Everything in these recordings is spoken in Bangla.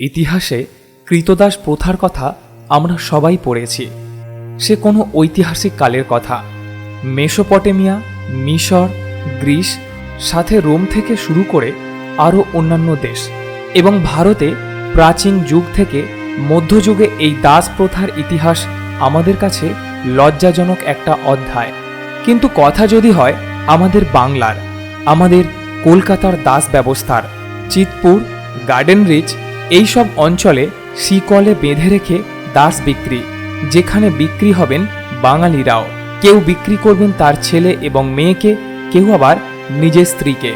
ইতিহাসে কৃতদাস প্রথার কথা আমরা সবাই পড়েছি। সে কোনো ঐতিহাসিক কালের কথা। মেসোপটেমিয়া, মিশর, গ্রিস, সাথে রোম থেকে শুরু করে আরও অন্যান্য দেশ এবং ভারতে প্রাচীন যুগ থেকে মধ্যযুগে এই দাস প্রথার ইতিহাস আমাদের কাছে লজ্জাজনক একটা অধ্যায়। কিন্তু কথা যদি হয়, আমাদের বাংলার, আমাদের কলকাতার দাস ব্যবস্থার, চিতপুর গার্ডেন রিচ এই সব অঞ্চলে শিকলে বেঁধে রেখে দাস বিক্রি, যেখানে বিক্রি হবেন বাঙালিরাও। কেউ বিক্রি করবেন তার ছেলে এবং মেয়েকে, কেউ আবার নিজের স্ত্রীকে।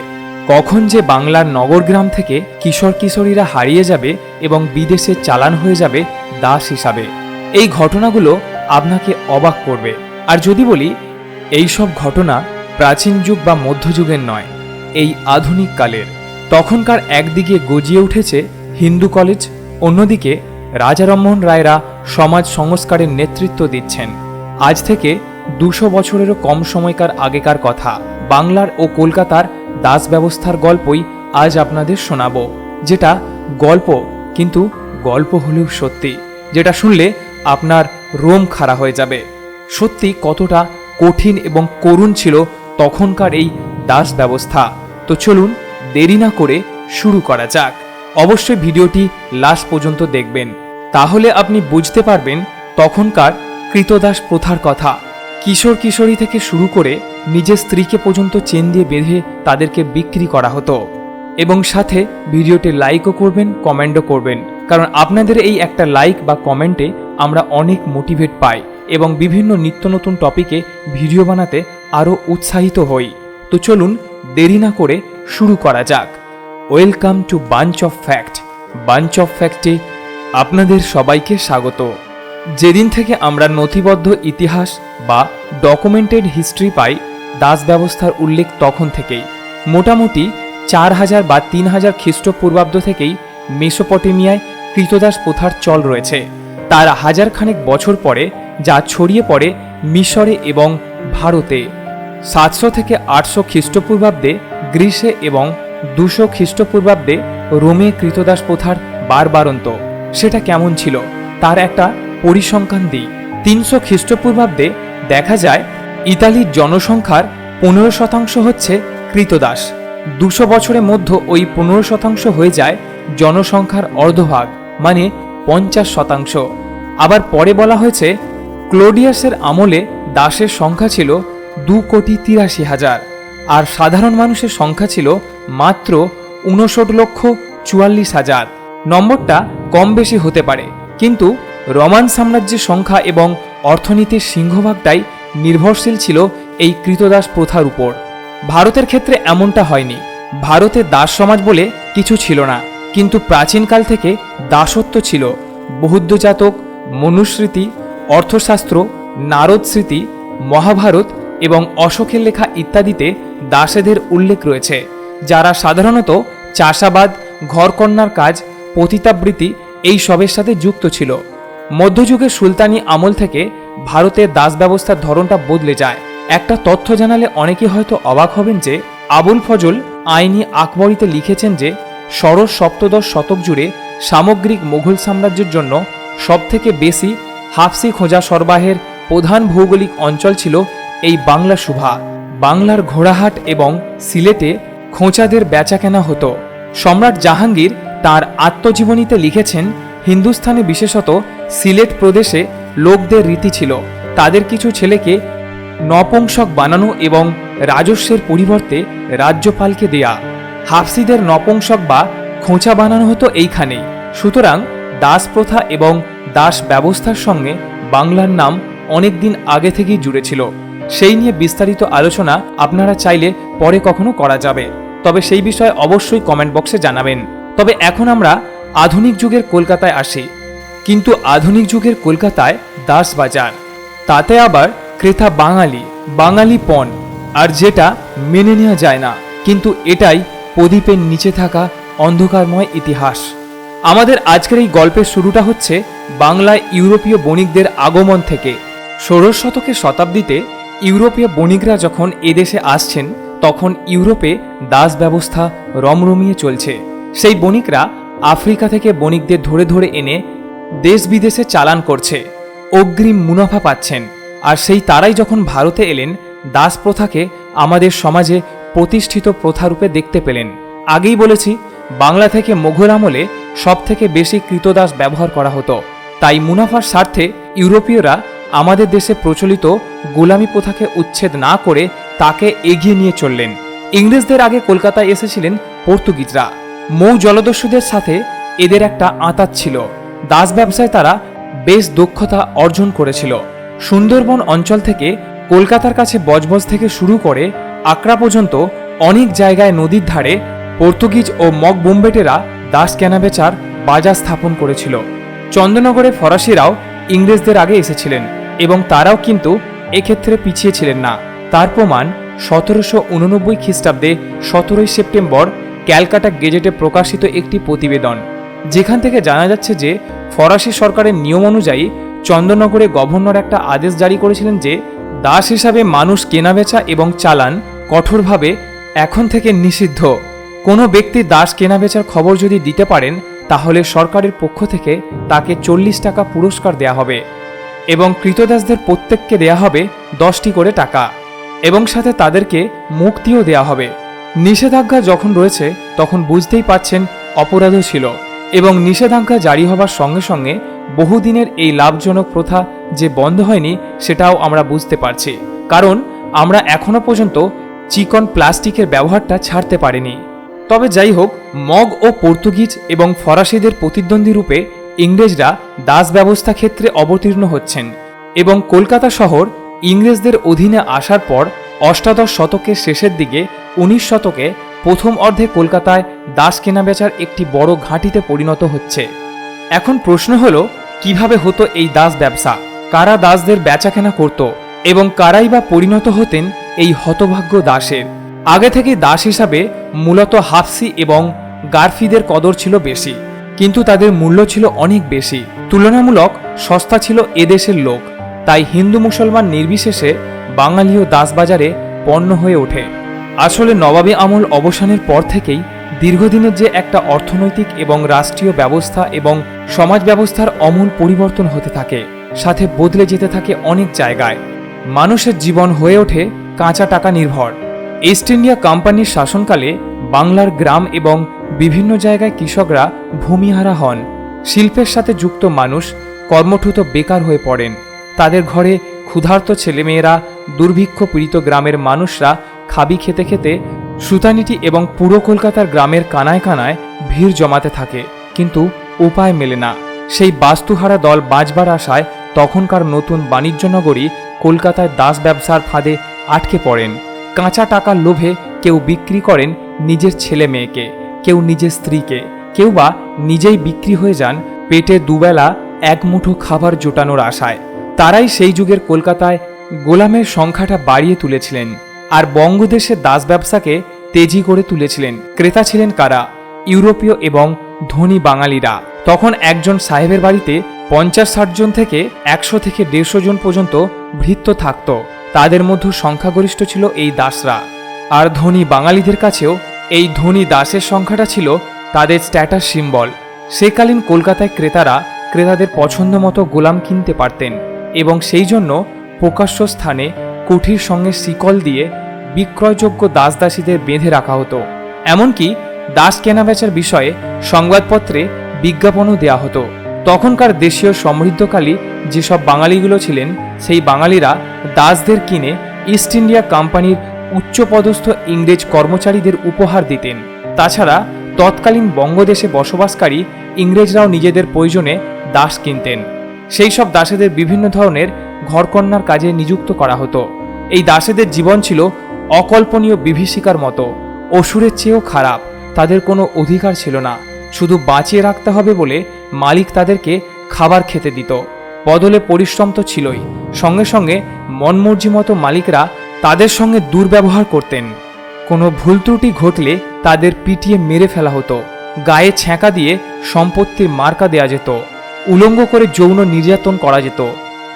কখন যে বাংলার নগরগ্রাম থেকে কিশোর কিশোরীরা হারিয়ে যাবে এবং বিদেশে চালান হয়ে যাবে দাস হিসাবে। এই ঘটনাগুলো আপনাকে অবাক করবে। আর যদি বলি এই সব ঘটনা প্রাচীন যুগ বা মধ্যযুগের নয়, এই আধুনিক কালের। তখনকার একদিকে গজিয়ে উঠেছে হিন্দু কলেজ, অন্যদিকে রাজা রামমোহন রায়রা সমাজ সংস্কারের নেতৃত্ব দিচ্ছেন। আজ থেকে দুশো বছরেরও কম সময়কার আগেকার কথা। বাংলার ও কলকাতার দাস ব্যবস্থার গল্পই আজ আপনাদের শোনাবো। যেটা গল্প, কিন্তু গল্প হলেও সত্যি। যেটা শুনলে আপনার রোম খাড়া হয়ে যাবে। সত্যি কতটা কঠিন এবং করুণ ছিল তখনকার এই দাস ব্যবস্থা। তো চলুন দেরি না করে শুরু করা যাক। অবশ্যই ভিডিওটি লাস্ট পর্যন্ত দেখবেন। তাহলে আপনি বুঝতে পারবেন তখনকার কৃতদাস প্রথার কথা। কিশোর কিশোরী থেকে শুরু করে নিজের স্ত্রীকে পর্যন্ত চেন দিয়ে বেঁধে তাদেরকে বিক্রি করা হতো। এবং সাথে ভিডিওটি লাইকও করবেন কমেন্টও করবেন। কারণ আপনাদের এই একটা লাইক বা কমেন্টে আমরা অনেক মোটিভেট পাই এবং বিভিন্ন নিত্য নতুন টপিকে ভিডিও বানাতে আরও উৎসাহিত হই। তো চলুন দেরি না করে শুরু করা যাক। Welcome to bunch of fact bunch of ফ্যাক্টে আপনাদের সবাইকে স্বাগত। যেদিন থেকে আমরা নথিবদ্ধ ইতিহাস বা ডকুমেন্টেড হিস্ট্রি পাই, দাস ব্যবস্থার উল্লেখ তখন থেকেই। মোটামুটি চার হাজার বা তিন হাজার খ্রিস্টপূর্বাব্দ থেকেই মেসোপটেমিয়ায় কৃতদাস প্রথার চল রয়েছে। তার হাজার খানেক বছর পরে যা ছড়িয়ে পড়ে মিশরে এবং ভারতে। সাতশো থেকে আটশো খ্রিস্টপূর্বাব্দে গ্রীসে এবং দুশো খ্রিস্টপূর্বাব্দে রোমে কৃতদাস প্রথার বারবারন্ত। সেটা কেমন ছিল? তার একটা পরিসংখ্যান দিই। তিনশো খ্রিস্টপূর্বাব্দে দেখা যায়, ইতালির জনসংখ্যার পনেরো শতাংশ হচ্ছে কৃতদাস। দুশো বছরের মধ্যে ওই পনেরো শতাংশ হয়ে যায় জনসংখ্যার অর্ধভাগ মানে পঞ্চাশ শতাংশ। আবার পরে বলা হয়েছে, ক্লোডিয়াসের আমলে দাসের সংখ্যা ছিল দু কোটি তিরাশি হাজার। আর সাধারণ মানুষের সংখ্যা ছিল মাত্র উনষট লক্ষ চুয়াল্লিশ হাজার। নম্বরটা কম বেশি হতে পারে, কিন্তু রোমান সাম্রাজ্যের সংখ্যা এবং অর্থনীতির সিংহভাগটাই নির্ভরশীল ছিল এই কৃতদাস প্রথার উপর। ভারতের ক্ষেত্রে এমনটা হয়নি। ভারতে দাস সমাজ বলে কিছু ছিল না, কিন্তু প্রাচীনকাল থেকে দাসত্ব ছিল। বৌদ্ধজাতক মনুস্মৃতি, অর্থশাস্ত্র, নারদ স্মৃতি, মহাভারত এবং অশোকের লেখা ইত্যাদিতে দাসেদের উল্লেখ রয়েছে। যারা সাধারণত চাষাবাদ ঘরকন্যার কাজ, পতিতাবৃত্তি এই সবের সাথে যুক্ত ছিল। মধ্যযুগের সুলতানি আমল থেকে ভারতের দাস ব্যবস্থার ধরনটা বদলে যায়। একটা তথ্য জানালে অনেকে হয়তো অবাক হবেন যে, আবুল ফজল আইনি আকবরীতে লিখেছেন যে, ষোড়শ সপ্তদশ শতক জুড়ে সামগ্রিক মুঘল সাম্রাজ্যের জন্য সবথেকে বেশি হাফসি খোঁজা সরবাহের প্রধান ভৌগোলিক অঞ্চল ছিল এই বাংলা সুভা। বাংলার ঘোড়াহাট এবং সিলেটে খোঁচাদের বেচাকেনা হতো। সম্রাট জাহাঙ্গীর তার আত্মজীবনীতে লিখেছেন, হিন্দুস্থানে বিশেষত সিলেট প্রদেশে লোকদের রীতি ছিল। তাদের কিছু ছেলেকে নপুংসক বানানো এবং রাজস্বের পরিবর্তে রাজ্যপালকে দেয়া। হাফসিদের নপুংসক বা খোঁচা বানানো হতো এইখানেই। সুতরাং দাস প্রথা এবং দাস ব্যবস্থার সঙ্গে বাংলার নাম অনেকদিন আগে থেকেই জুড়ে ছিল। সেই নিয়ে বিস্তারিত আলোচনা আপনারা চাইলে পরে কখনো করা যাবে। তবে সেই বিষয়ে অবশ্যই কমেন্ট বক্সে জানাবেন। তবে এখন আমরা আধুনিক যুগের কলকাতায় আসি। কিন্তু আধুনিক যুগের কলকাতায় দাস বাজার। তাতে আবার ক্রেতা বাঙালি বাঙালি পণ, আর যেটা মেনে নেওয়া যায় না। কিন্তু এটাই প্রদীপের নিচে থাকা অন্ধকারময় ইতিহাস। আমাদের আজকের এই গল্পের শুরুটা হচ্ছে বাংলায় ইউরোপীয় বণিকদের আগমন থেকে। ষোড়শ শতকের শতাব্দীতে ইউরোপীয় বণিকরা যখন এদেশে আসছেন তখন ইউরোপে দাস ব্যবস্থা রমরমিয়ে চলছে। সেই বণিকরা আফ্রিকা থেকে বণিকদের ধরে ধরে এনে দেশ বিদেশে চালান করছে। অগ্রিম মুনাফা পাচ্ছেন। আর সেই তারাই যখন ভারতে এলেন, দাস প্রথাকে আমাদের সমাজে প্রতিষ্ঠিত প্রথারূপে দেখতে পেলেন। আগেই বলেছি, বাংলা থেকে মোঘল আমলে সব থেকে বেশি কৃতদাস ব্যবহার করা হতো। তাই মুনাফার স্বার্থে ইউরোপীয়রা আমাদের দেশে প্রচলিত গোলামি প্রথাকে উচ্ছেদ না করে তাকে এগিয়ে নিয়ে চললেন। ইংরেজদের আগে কলকাতায় এসেছিলেন পর্তুগিজরা। মৌ জলদস্যুদের সাথে এদের একটা আঁতাত ছিল। দাস ব্যবসায় তারা বেশ দক্ষতা অর্জন করেছিল। সুন্দরবন অঞ্চল থেকে কলকাতার কাছে বজবজ থেকে শুরু করে আকরা পর্যন্ত অনেক জায়গায় নদীর ধারে পর্তুগিজ ও মগ বোম্বেটেরা দাস কেনাবেচার বাজার স্থাপন করেছিল। চন্দ্রনগরে ফরাসিরাও ইংরেজদের আগে এসেছিলেন এবং তারাও কিন্তু এক্ষেত্রে পিছিয়ে ছিলেন না। তার প্রমাণ সতেরোশো উননব্বই খ্রিস্টাব্দে সতেরোই সেপ্টেম্বর ক্যালকাটা গেজেটে প্রকাশিত একটি প্রতিবেদন, যেখান থেকে জানা যাচ্ছে যে ফরাসি সরকারের নিয়ম অনুযায়ী চন্দ্রনগরে গভর্নর একটা আদেশ জারি করেছিলেন যে দাস হিসাবে মানুষ কেনাবেচা এবং চালান কঠোরভাবে এখন থেকে নিষিদ্ধ। কোনো ব্যক্তি দাস কেনাবেচার খবর যদি দিতে পারেন, তাহলে সরকারের পক্ষ থেকে তাকে চল্লিশ টাকা পুরস্কার দেয়া হবে এবং কৃতদাসদের প্রত্যেককে দেয়া হবে দশটি করে টাকা। এবং সাথে তাদেরকে মুক্তিও দেয়া হবে। নিষেধাজ্ঞা যখন রয়েছে, তখন বুঝতেই পাচ্ছেন অপরাধও ছিল এবং নিষেধাজ্ঞা জারি হবার সঙ্গে সঙ্গে বহুদিনের এই লাভজনক প্রথা যে বন্ধ হয়নি, সেটাও আমরা বুঝতে পারছি। কারণ আমরা এখনও পর্যন্ত চিকন প্লাস্টিকের ব্যবহারটা ছাড়তে পারিনি। তবে যাই হোক, মগ ও পর্তুগিজ এবং ফরাসিদের প্রতিদ্বন্দ্বী রূপে ইংরেজরা দাস ব্যবস্থা ক্ষেত্রে অবতীর্ণ হচ্ছেন এবং কলকাতা শহর ইংরেজদের অধীনে আসার পর অষ্টাদশ শতকের শেষের দিকে উনিশ শতকে প্রথম অর্ধে কলকাতায় দাস কেনাবেচার একটি বড় ঘাঁটিতে পরিণত হচ্ছে। এখন প্রশ্ন হলো, কীভাবে হতো এই দাস ব্যবসা? কারা দাসদের বেচাকেনা করত? এবং কারাই বা পরিণত হতেন এই হতভাগ্য দাসের? আগে থেকে দাস হিসাবে মূলত হাফসি এবং গার্ফিদের কদর ছিল বেশি, কিন্তু তাদের মূল্য ছিল অনেক বেশি। তুলনামূলক সস্তা ছিল এদেশের লোক। তাই হিন্দু মুসলমান নির্বিশেষে বাঙালিও দাস বাজারে পণ্য হয়ে ওঠে। আসলে নবাবী আমল অবসানের পর থেকেই দীর্ঘদিনের যে একটা অর্থনৈতিক এবং রাষ্ট্রীয় ব্যবস্থা এবং সমাজ ব্যবস্থার অমূল পরিবর্তন হতে থাকে, সাথে বদলে যেতে থাকে অনেক জায়গায়। মানুষের জীবন হয়ে ওঠে কাঁচা টাকা নির্ভর। ইস্ট ইন্ডিয়া কোম্পানির শাসনকালে বাংলার গ্রাম এবং বিভিন্ন জায়গায় কৃষকরা ভূমিহারা হন। শিল্পের সাথে যুক্ত মানুষ কর্মঠুত বেকার হয়ে পড়েন। তাদের ঘরে ক্ষুধার্ত ছেলেমেয়েরা, দুর্ভিক্ষ পীড়িত গ্রামের মানুষরা খাবি খেতে খেতে সুতানিটি এবং পুরো কলকাতার গ্রামের কানায় কানায় ভিড় জমাতে থাকে। কিন্তু উপায় মেলে না। সেই বাস্তুহারা দল বাঁচবার আশায় তখনকার নতুন বাণিজ্য নগরী কলকাতায় দাস ব্যবসার ফাঁদে আটকে পড়েন। কাঁচা টাকার লোভে কেউ বিক্রি করেন নিজের ছেলে মেয়েকে, কেউ নিজের স্ত্রীকে, কেউ বা নিজেই বিক্রি হয়ে যান পেটে দুবেলা এক মুঠো খাবার জোটানোর আশায়। তারাই সেই যুগের কলকাতায় গোলামের সংখ্যাটা বাড়িয়ে তুলেছিলেন আর বঙ্গদেশে দাস ব্যবসাকে তেজি করে তুলেছিলেন। ক্রেতা ছিলেন কারা? ইউরোপীয় এবং ধনী বাঙালিরা। তখন একজন সাহেবের বাড়িতে পঞ্চাশ ষাট জন থেকে একশো থেকে দেড়শো জন পর্যন্ত ভৃত্য থাকত। তাদের মধ্যে সংখ্যাগরিষ্ঠ ছিল এই দাসরা। আর ধনী বাঙালিদের কাছেও এই ধনী দাসের সংখ্যাটা ছিল তাদের স্ট্যাটাস সিম্বল সেকালীন কলকাতায় ক্রেতারা ক্রেতাদের পছন্দ মতো গোলাম কিনতে পারতেন। এবং সেই জন্য প্রকাশ্য স্থানে কুঠির সঙ্গে শিকল দিয়ে বিক্রয়যোগ্য দাস দাসীদের বেঁধে রাখা হতো। এমনকি দাস কেনাবেচার বিষয়ে সংবাদপত্রে বিজ্ঞাপনও দেয়া হতো। তখনকার দেশীয় সমৃদ্ধকালী যেসব বাঙালিগুলো ছিলেন, সেই বাঙালিরা দাসদের কিনে ইস্ট ইন্ডিয়া কোম্পানির উচ্চপদস্থ ইংরেজ কর্মচারীদের উপহার দিতেন। তাছাড়া তৎকালীন বঙ্গদেশে বসবাসকারী ইংরেজরাও নিজেদের প্রয়োজনে দাস কিনতেন। সেই সব দাসেদের বিভিন্ন ধরনের ঘরকন্যার কাজে নিযুক্ত করা হতো। এই দাসেদের জীবন ছিল অকল্পনীয় বিভীষিকার মতো। অসুরের চেয়েও খারাপ, তাদের কোনো অধিকার ছিল না। শুধু বাঁচিয়ে রাখতে হবে বলে মালিক তাদেরকে খাবার খেতে দিত। বদলে পরিশ্রম তো ছিলই। সঙ্গে সঙ্গে মনমর্জি মতো মালিকরা তাদের সঙ্গে দুর্ব্যবহার করতেন। কোনো ভুল ত্রুটি ঘটলে তাদের পিটিয়ে মেরে ফেলা হতো। গায়ে ছ্যাঁকা দিয়ে সম্পত্তির মার্কা দেয়া যেত। উলঙ্গ করে যৌন নির্যাতন করা যেত।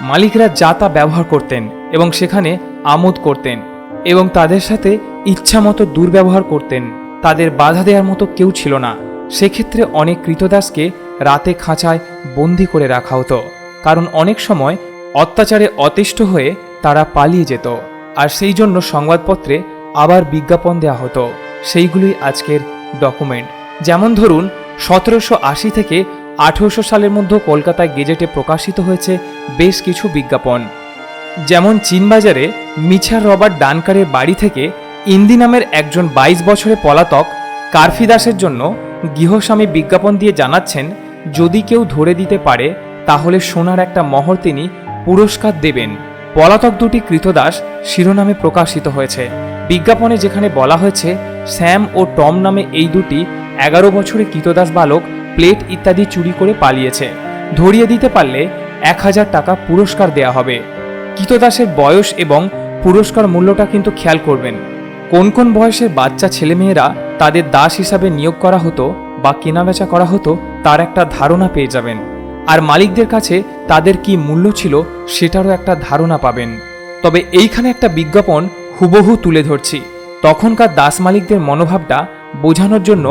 মালিকরা যা তা ব্যবহার করতেন এবং সেখানে আমোদ করতেন এবং তাদের সাথে ইচ্ছা মতো দুর্ব্যবহার করতেন। তাদের বাধা দেওয়ার মতো কেউ ছিল না। সেক্ষেত্রে অনেক কৃতদাসকে রাতে খাঁচায় বন্দি করে রাখা হতো। কারণ অনেক সময় অত্যাচারে অতিষ্ঠ হয়ে তারা পালিয়ে যেত। আর সেই জন্য সংবাদপত্রে আবার বিজ্ঞাপন দেওয়া হতো। সেইগুলোই আজকের ডকুমেন্ট। যেমন ধরুন, সতেরোশো আশি থেকে আঠেরোশো সালের মধ্যে কলকাতায় গেজেটে প্রকাশিত হয়েছে বেশ কিছু বিজ্ঞাপন। যেমন চীনবাজারে মিছার রবার্ট ডানকারের বাড়ি থেকে ইন্দি নামের একজন বাইশ বছরে পলাতক কার্ফি দাসের জন্য গৃহস্বামী বিজ্ঞাপন দিয়ে জানাচ্ছেন, যদি কেউ ধরে দিতে পারে, তাহলে সোনার একটা মহর তিনি পুরস্কার দেবেন। পলাতক দুটি কৃতদাস শিরোনামে প্রকাশিত হয়েছে। বিজ্ঞাপনে যেখানে বলা হয়েছে, স্যাম ও টম নামে এই দুটি এগারো বছরের কৃতদাস বালক প্লেট ইত্যাদি চুরি করে পালিয়েছে। ধরিয়ে দিতে পারলে এক হাজার টাকা পুরস্কার দেয়া হবে। কৃতদাসের বয়স এবং পুরস্কার মূল্যটা কিন্তু খেয়াল করবেন। কোন কোন বয়সের বাচ্চা ছেলেমেয়েরা তাদের দাস হিসাবে নিয়োগ করা হতো বা কেনাবেচা করা হতো, তার একটা ধারণা পেয়ে যাবেন। আর মালিকদের কাছে তাদের কি মূল্য ছিল সেটারও একটা ধারণা পাবেন। তবে এইখানে একটা বিজ্ঞাপন হুবহু তুলে ধরছি। তখনকার দাস মালিকদের মনোভাবটা বোঝানোর জন্য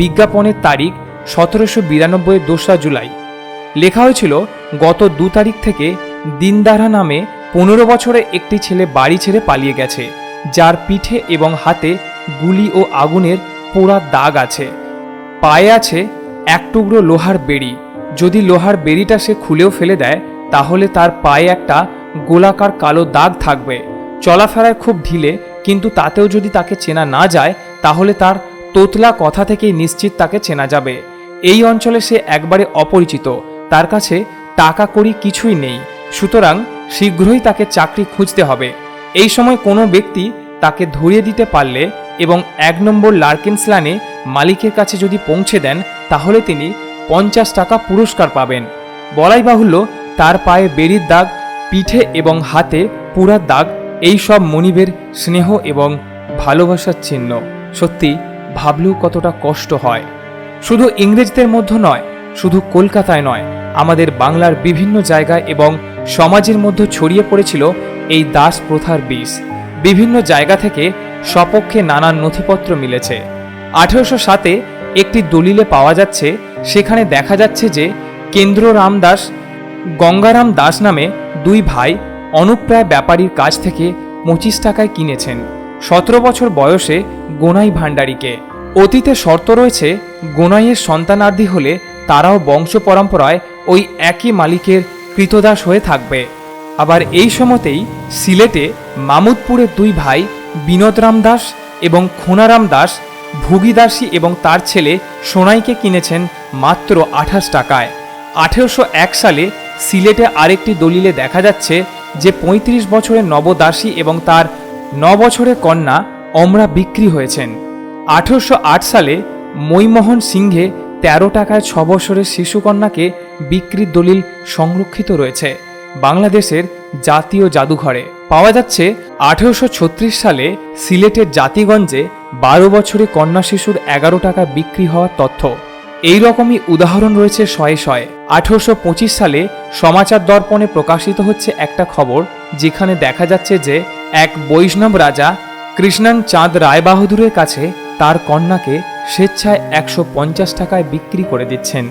বিজ্ঞাপনের তারিখ সতেরোশো বিরানব্বই দোসরা জুলাই। লেখা হয়েছিল, গত দু তারিখ থেকে দিনদারা নামে পনেরো বছরে একটি ছেলে বাড়ি ছেড়ে পালিয়ে গেছে, যার পিঠে এবং হাতে গুলি ও আগুনের পোড়া দাগ আছে। পায়ে আছে এক টুকরো লোহার বেড়ি। যদি লোহার বেড়িটা সে খুলেও ফেলে দেয়, তাহলে তার পায়ে একটা গোলাকার কালো দাগ থাকবে। চলাফেরায় খুব ঢিলে, কিন্তু তাতেও যদি তাকে চেনা না যায়, তাহলে তার তোতলা কথা থেকেই নিশ্চিত তাকে চেনা যাবে। এই অঞ্চলে সে একবারে অপরিচিত, তার কাছে টাকা করি কিছুই নেই। সুতরাং শীঘ্রই তাকে চাকরি খুঁজতে হবে। এই সময় কোনো ব্যক্তি তাকে ধরিয়ে দিতে পারলে এবং এক নম্বর লার্কিনসল্যানে মালিকের কাছে যদি পৌঁছে দেন, তাহলে তিনি পঞ্চাশ টাকা পুরস্কার পাবেন। বলাই বাহুল্য, তার পায়ে বেরির দাগ, পিঠে এবং হাতে পুরার দাগ, এই সব মনিবের স্নেহ এবং ভালোবাসার চিহ্ন। সত্যি ভাবলেও কতটা কষ্ট হয়। শুধু ইংরেজদের মধ্যে নয়, শুধু কলকাতায় নয়, আমাদের বাংলার বিভিন্ন জায়গায় এবং সমাজের মধ্যে ছড়িয়ে পড়েছিল এই দাস প্রথার বিষ বিভিন্ন জায়গা থেকে সপক্ষে নানান নথিপত্র মিলেছে। আঠেরোশো সাতে একটি দলিলে পাওয়া যাচ্ছে, সেখানে দেখা যাচ্ছে যে কেন্দ্র রামদাস গঙ্গারাম দাস নামে দুই ভাই অনুপ্রায় ব্যাপারীর কাছ থেকে পঁচিশ টাকায় কিনেছেন। সতেরো বছর বয়সে গোনাই ভাণ্ডারীকে। অতীতে শর্ত রয়েছে, গোনাইয়ের সন্তানার্ধী হলে তারাও বংশ পরম্পরায় ওই একই মালিকের কৃতদাস হয়ে থাকবে। আবার এই সময়তেই সিলেটে মামুদপুরের দুই ভাই বিনোদরাম দাস এবং খোনারাম দাস ভুগিদাসী এবং তার ছেলে সোনাইকে কিনেছেন মাত্র আঠাশ টাকায়। আঠেরোশো এক সালে সিলেটে আরেকটি দলিলে দেখা যাচ্ছে যে ৩৫ বছরের নবদাসী এবং তার ন বছরের কন্যা অমরা বিক্রি হয়েছেন। আঠেরোশো আট সালে মৈমোহন সিংহে তেরো টাকায় ছ বছরের শিশুকন্যাকে বিক্রির দলিল সংরক্ষিত রয়েছে বাংলাদেশের জাতীয় জাদুঘরে। পাওয়া যাচ্ছে আঠেরোশো ছত্রিশ সালে সিলেটের জাতিগঞ্জে বারো বছরে কন্যা শিশুর এগারো টাকা বিক্রি হওয়ার তথ্য। এই রকমই উদাহরণ রয়েছে শয়ে শয়ে। আঠেরোশো পঁচিশ সালে সমাচার দর্পণে প্রকাশিত হচ্ছে একটা খবর, যেখানে দেখা যাচ্ছে যে এক বৈষ্ণব রাজা কৃষ্ণন চাঁদ রায়বাহাদুরের কাছে তার কন্যাকে স্বেচ্ছায় একশো পঞ্চাশ টাকায় বিক্রি করে দিচ্ছেন।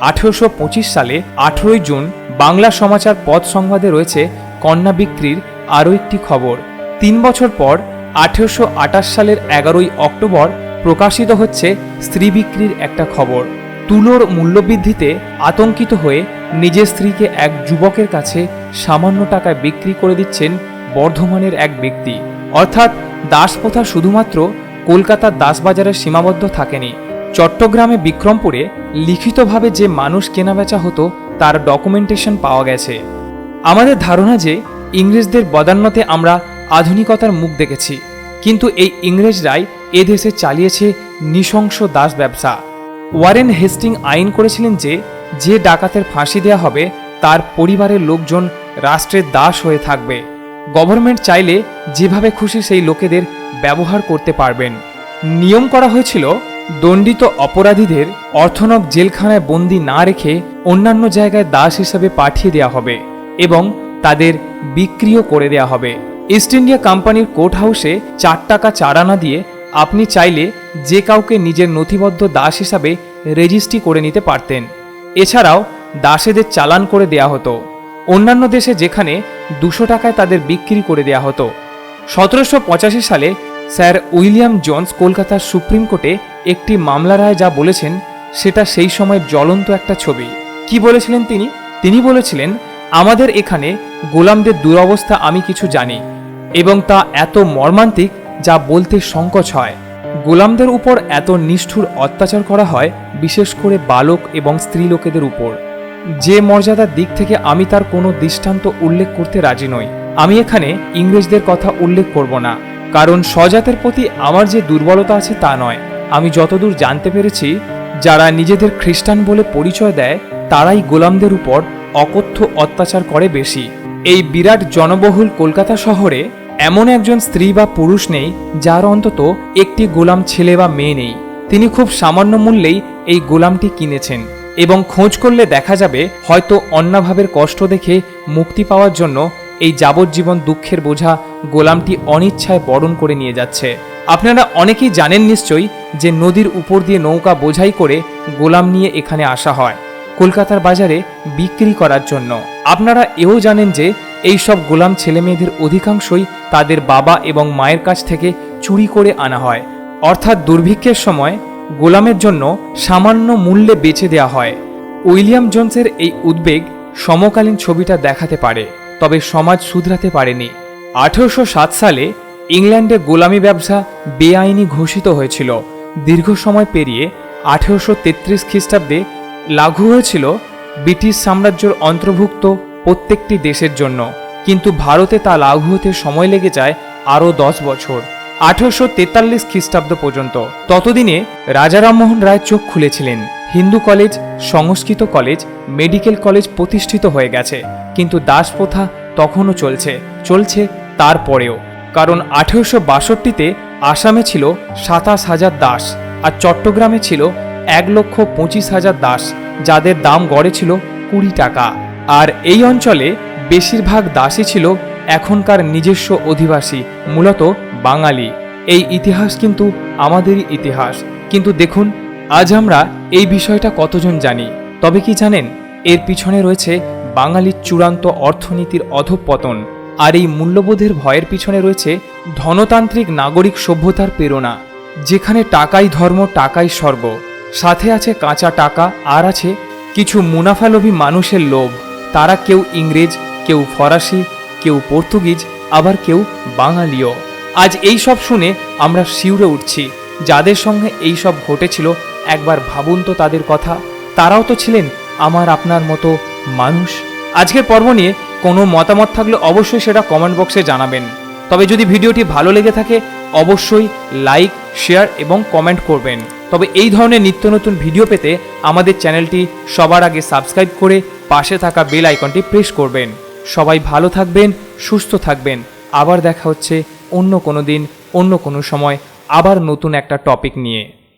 আঠেরোশো পঁচিশ সালে আঠেরোই জুন বাংলা সমাচার পদ সংবাদে রয়েছে কন্যা বিক্রির আরও একটি খবর। তিন বছর পর আঠেরোশো আটাশ সালের এগারোই অক্টোবর প্রকাশিত হচ্ছে স্ত্রী বিক্রির একটা খবর। তুলোর মূল্যবৃদ্ধিতে আতঙ্কিত হয়ে নিজের স্ত্রীকে এক যুবকের কাছে সামান্য টাকায় বিক্রি করে দিচ্ছেন বর্ধমানের এক ব্যক্তি। অর্থাৎ দাসপ্রথা শুধুমাত্র কলকাতার দাসবাজারে সীমাবদ্ধ থাকেনি। চট্টগ্রামে বিক্রমপুরে লিখিতভাবে যে মানুষ কেনাবেচা হতো, তার ডকুমেন্টেশন পাওয়া গেছে। আমাদের ধারণা যে ইংরেজদের বদান্যতে আমরা আধুনিকতার মুখ দেখেছি, কিন্তু এই ইংরেজরাই এদেশে চালিয়েছে নৃশংস দাস ব্যবসা। ওয়ারেন হেস্টিং আইন করেছিলেন যে যে ডাকাতের ফাঁসি দেওয়া হবে, তার পরিবারের লোকজন রাষ্ট্রের দাস হয়ে থাকবে। গভর্নমেন্ট চাইলে যেভাবে খুশি সেই লোকেদের ব্যবহার করতে পারবেন। নিয়ম করা হয়েছিল, দণ্ডিত অপরাধীদের অর্থনব জেলখানায় বন্দি না রেখে অন্যান্য জায়গায় দাস হিসাবে পাঠিয়ে দেওয়া হবে এবং তাদের বিক্রিও করে দেওয়া হবে। ইস্ট ইন্ডিয়া কোম্পানির কোর্ট হাউসে চার টাকা চারানা দিয়ে আপনি চাইলে যে কাউকে নিজের নথিবদ্ধ দাস হিসাবে রেজিস্ট্রি করে নিতে পারতেন। এছাড়াও দাসেদের চালান করে দেয়া হতো। অন্যান্য দেশে যেখানে দুশো টাকায় তাদের বিক্রি করে দেয়া হতো। সতেরোশো পঁচাশি সালে স্যার উইলিয়াম জোন্স কলকাতার সুপ্রিম কোর্টে একটি মামলা রায় যা বলেছেন, সেটা সেই সময় জ্বলন্ত একটা ছবি। কি বলেছিলেন তিনি? তিনি বলেছিলেন, আমাদের এখানে গোলামদের দুরবস্থা আমি কিছু জানি এবং তা এত মর্মান্তিক যা বলতে সংকোচ হয়। গোলামদের উপর এত নিষ্ঠুর অত্যাচার করা হয়, বিশেষ করে বালক এবং স্ত্রী লোকেদের উপর। যে মর্যাদার দিক থেকে আমি তার কোনো দৃষ্টান্ত উল্লেখ করতে রাজি নই। আমি এখানে ইংরেজদের কথা উল্লেখ করব না, কারণ স্বজাতের প্রতি আমার যে দুর্বলতা আছে তা নয়। আমি যতদূর জানতে পেরেছি, যারা নিজেদের খ্রিস্টান বলে পরিচয় দেয়, তারাই গোলামদের উপর অকথ্য অত্যাচার করে বেশি। এই বিরাট জনবহুল কলকাতা শহরে এমন একজন স্ত্রী বা পুরুষ নেই, যার অন্তত একটি গোলাম ছেলে বা মেয়ে নেই। তিনি খুব সামান্য মূল্যেই এই গোলামটি কিনেছেন। এবং খোঁজ করলে দেখা যাবে হয়তো অন্যভাবের কষ্ট দেখে মুক্তি পাওয়ার জন্য এই যাবজ্জীবন দুঃখের বোঝা গোলামটি অনিচ্ছায় বরণ করে নিয়ে যাচ্ছে। আপনারা অনেকেই জানেন নিশ্চয়ই যে নদীর উপর দিয়ে নৌকা বোঝাই করে গোলাম নিয়ে এখানে আসা হয়, কলকাতার বাজারে বিক্রি করার জন্য। আপনারা এও জানেন যে এই সব গোলাম ছেলেমেয়েদের অধিকাংশই তাদের বাবা এবং মায়ের কাছ থেকে চুরি করে আনা হয়। অর্থাৎ দুর্ভিক্ষের সময় গোলামের জন্য সামান্য মূল্যে বেচে দেওয়া হয়। উইলিয়াম জোনসের এই উদ্বেগ সমকালীন ছবিটা দেখাতে পারে, তবে সমাজ শুধরাতে পারেনি। আঠেরোশো সাত সালে ইংল্যান্ডে গোলামি ব্যবসা বেআইনি ঘোষিত হয়েছিল। দীর্ঘ সময় পেরিয়ে আঠেরোশো তেত্রিশ খ্রিস্টাব্দে লাগু হয়েছিল ব্রিটিশ সাম্রাজ্যের অন্তর্ভুক্ত প্রত্যেকটি দেশের জন্য। কিন্তু ভারতে তা লাগু হতে সময় লেগে যায় আরও দশ বছর। আঠেরোশো তেতাল্লিশ খ্রিস্টাব্দ পর্যন্ত। ততদিনে রাজা রামমোহন রায় চোখ খুলেছিলেন। Hindu college, Sanskrit college, medical college প্রতিষ্ঠিত হয়ে গেছে। কিন্তু দাস প্রথা তখনও চলছে চলছে তারপরেও। কারণ আঠেরোশো বাষট্টিতে আসামে ছিল সাতাশ হাজার দাস আর চট্টগ্রামে ছিল এক লক্ষ পঁচিশ হাজার দাস, যাদের দাম গড়ে ছিল কুড়ি টাকা। আর এই অঞ্চলে বেশিরভাগ দাসই ছিল এখনকার নিজস্ব অধিবাসী, মূলত বাঙালি। এই ইতিহাস কিন্তু আমাদেরই ইতিহাস। কিন্তু দেখুন, আজ আমরা এই বিষয়টা কতজন জানি। তবে কি জানেন, এর পিছনে রয়েছে বাঙালির চূড়ান্ত অর্থনীতির অধঃপতন। আর এই মূল্যবোধের ভয়ের পিছনে রয়েছে ধনতান্ত্রিক নাগরিক সভ্যতার প্রেরণা, যেখানে টাকাই ধর্ম, টাকাই স্বর্গ। সাথে আছে কাঁচা টাকা, আর আছে কিছু মুনাফালোভী মানুষের লোভ। তারা কেউ ইংরেজ, কেউ ফরাসি, কেউ পর্তুগিজ, আবার কেউ বাঙালিও। আজ এই সব শুনে আমরা শিউরে উঠছি। যাদের সঙ্গে এই সব ঘটেছিল, একবার ভাবুন তো তাদের কথা। তারাও তো ছিলেন আমার আপনার মতো মানুষ। আজকের পর্ব নিয়ে কোনো মতামত থাকলে অবশ্যই সেটা কমেন্ট বক্সে জানাবেন। তবে যদি ভিডিওটি ভালো লেগে থাকে, অবশ্যই লাইক শেয়ার এবং কমেন্ট করবেন। তবে এই ধরনের নিত্য নতুন ভিডিও পেতে আমাদের চ্যানেলটি সবার আগে সাবস্ক্রাইব করে পাশে থাকা বেল আইকনটি প্রেস করবেন। সবাই ভালো থাকবেন, সুস্থ থাকবেন। আবার দেখা হচ্ছে অন্য কোনো দিন অন্য কোনো সময় আবার নতুন একটা টপিক নিয়ে।